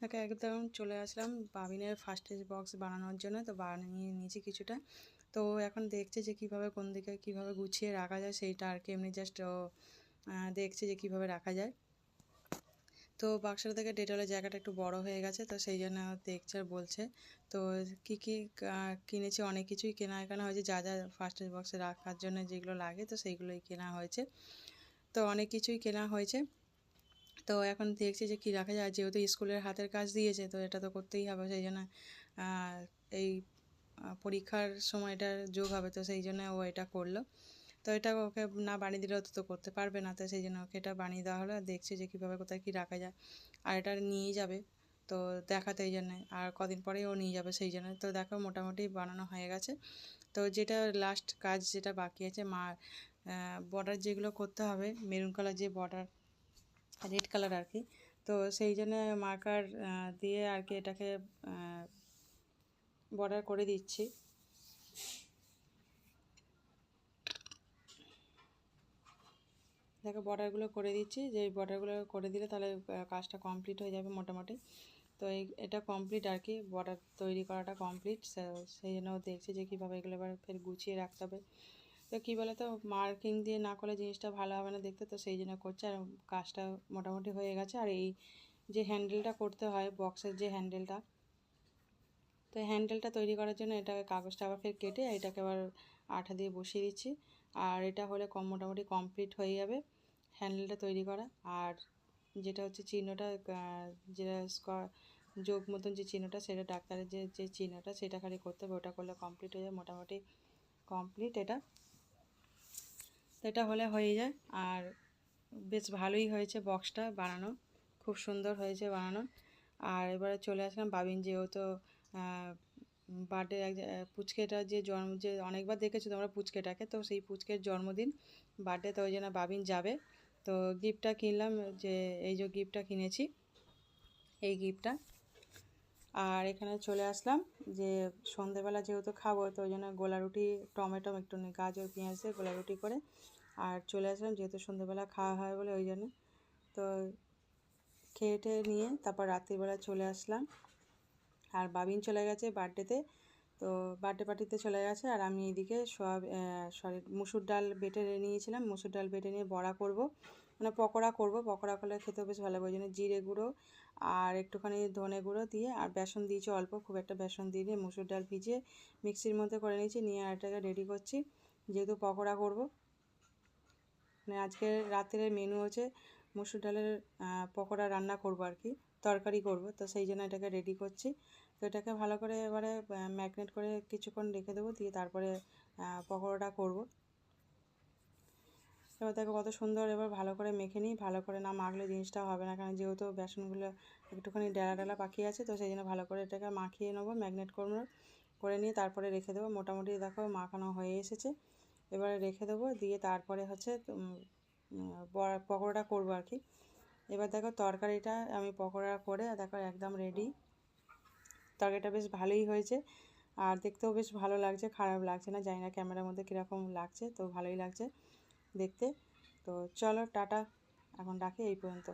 দেখো একদম চলে আসলাম বাবিনের ফার্স্ট বক্স বানানোর জন্য, তো বানিয়ে নিয়েছি কিছুটা। তো এখন দেখছে যে কীভাবে কোন দিকে কীভাবে গুছিয়ে রাখা যায়, সেইটা আর কি এমনি জাস্ট দেখছে যে কীভাবে রাখা যায়। তো বাক্সটা থেকে ডেটলের জায়গাটা একটু বড় হয়ে গেছে, তো সেই জন্য দেখছে আর বলছে। তো কি কি কিনেছি, অনেক কিছুই কেনা এখানে হয়েছে, যা যা ফার্স্ট বক্সে রাখার জন্য যেগুলো লাগে, তো সেইগুলোই কেনা হয়েছে। তো অনেক কিছুই কেনা হয়েছে। তো এখন দেখছি যে কী রাখা যায়। যেহেতু স্কুলের হাতের কাজ দিয়েছে, তো এটা তো করতেই হবে। সেই জন্য এই পরীক্ষার সময় এটা যোগ হবে। তো সেই জন্য ও এটা করল। তো এটা ওকে না বানিয়ে দিলেও তো করতে পারবে না। তো সেই জন্য ওকে এটা বানিয়ে দেওয়া হলো। দেখছি যে কীভাবে কোথায় কী রাখা যায়। আর এটা নিয়েই যাবে। তো দেখাতে এই জন্যে। আর কদিন পরেই ও নিয়ে যাবে সেই জন্য। তো দেখো, মোটামুটি বানানো হয়ে গেছে। তো যেটা লাস্ট কাজ যেটা বাকি আছে, মা বর্ডার যেগুলো করতে হবে মেরুন কালার যে বর্ডার রেড কালার আর কি তো সেই জন্য মার্কার দিয়ে আর কি এটাকে বর্ডার করে দিচ্ছি। দেখো বর্ডারগুলো করে দিচ্ছি। যে বর্ডারগুলো করে দিলে তাহলে কাজটা কমপ্লিট হয়ে যাবে মোটামুটি। তো এই, এটা কমপ্লিট আর কি বর্ডার তৈরি করাটা কমপ্লিট সেই জন্য দেখছি যে কীভাবে এগুলো এবার ফের গুছিয়ে রাখতে হবে। তো কী বলে তো মার্কিং দিয়ে না করলে জিনিসটা ভালো হবে না দেখতে, তো সেই জন্য করছে। আর কাজটা মোটামুটি হয়ে গেছে। আর এই যে হ্যান্ডেলটা করতে হয় বক্সের যে হ্যান্ডেলটা তো হ্যান্ডেলটা তৈরি করার জন্য এটাকে কাগজটা আবার ফের কেটে এটাকে আবার আঠা দিয়ে বসিয়ে দিচ্ছি। আর এটা হলে কম, মোটামুটি কমপ্লিট হয়ে যাবে হ্যান্ডেলটা তৈরি করা। আর যেটা হচ্ছে চিহ্নটা যেটা যোগ মতন যে চিহ্নটা, সেটা ডাক্তারের যে যে চিহ্নটা, সেটা খালি করতে হবে। ওটা করলে কমপ্লিট হয়ে যাবে মোটামুটি কমপ্লিট এটা। এটা হলে হয়ে যায়। আর বেশ ভালোই হয়েছে বক্সটা বানানো। খুব সুন্দর হয়েছে বানানো। আর এবারে চলে আসলাম বাবিন, যেহেতু বার্থডে এক পুচকেটা যে জন্ম, যে অনেকবার দেখেছ তোমরা পুচকেটাকে, তো সেই পুচকের জন্মদিন, বার্থডে, তো ওই জন্য বাবিন যাবে। তো গিফটটা কিনলাম, যে এই যে গিফটটা কিনেছি, এই গিফটটা আর এখানে চলে আসলাম যে সন্ধেবেলা যেহেতু খাব, তো ওই জন্য গোলা রুটি, টমেটো, একটু গাজর, পেঁয়াজ দিয়ে গোলা রুটি করে আর চলে আসলাম যেহেতু সন্ধেবেলা খাওয়া হয় বলে ওই জন্য। তো খেয়ে টেয়ে নিয়ে তারপর রাত্রিবেলা চলে আসলাম। আর বাবিন চলে গেছে বার্থডেতে তো বার্থডে পার্টিতে চলে গেছে আর আমি এদিকে সব সরি, মুসুর ডাল বেটে নিয়েছিলাম। মুসুর ডাল বেটে নিয়ে বড়া করব। মানে পকোড়া করব। পকোড়া করলে খেতেও বেশ ভালো লাগবে। ওই জন্য জিরে গুঁড়ো আর একটুখানি ধনে গুঁড়ো দিয়ে আর বেসন দিয়েছি অল্প, খুব একটা বেসন দিয়ে দিয়ে মুসুর ডাল ভিজিয়ে মিক্সির মধ্যে করে নিয়েছি। নিয়ে এটাকে রেডি করছি। যেহেতু পকোড়া করব। মানে আজকে রাত্রের মেনু হচ্ছে মুসুর ডালের পকোড়া রান্না করব আর কি। তরকারি করব। তো সেই জন্য এটাকে রেডি করছি। তো এটাকে ভালো করে এবারে ম্যাগনেট করে কিছুক্ষণ রেখে দেবো। দিয়ে তারপরে পকোড়াটা করব। এবার দেখো কত সুন্দর এবার ভালো করে মেখে নিই। ভালো করে না মাখলে জিনিসটা হবে না, কারণ যেহেতু বেসনগুলো একটুখানি ডেলা ডেলা পাখি আছে, তো সেই জন্য ভালো করে এটাকে মাখিয়ে নেব, ম্যাগনেট করব করে নিয়ে তারপরে রেখে দেবো। মোটামুটি দেখো মাখানো হয়ে এসেছে। এবারে রেখে দেবো, দিয়ে তারপরে হচ্ছে পকোড়াটা করব আর কি। এবার দেখো তরকারিটা আমি পকোড়া করে দেখো একদম রেডি তরকারিটা বেশ ভালোই হয়েছে, আর দেখতেও বেশ ভালো লাগছে, খারাপ লাগছে না, জানি না ক্যামেরার মধ্যে কীরকম লাগছে, তো ভালোই লাগছে। দেখতে। তো চলো টাটা এখন রাখি এই পর্যন্ত।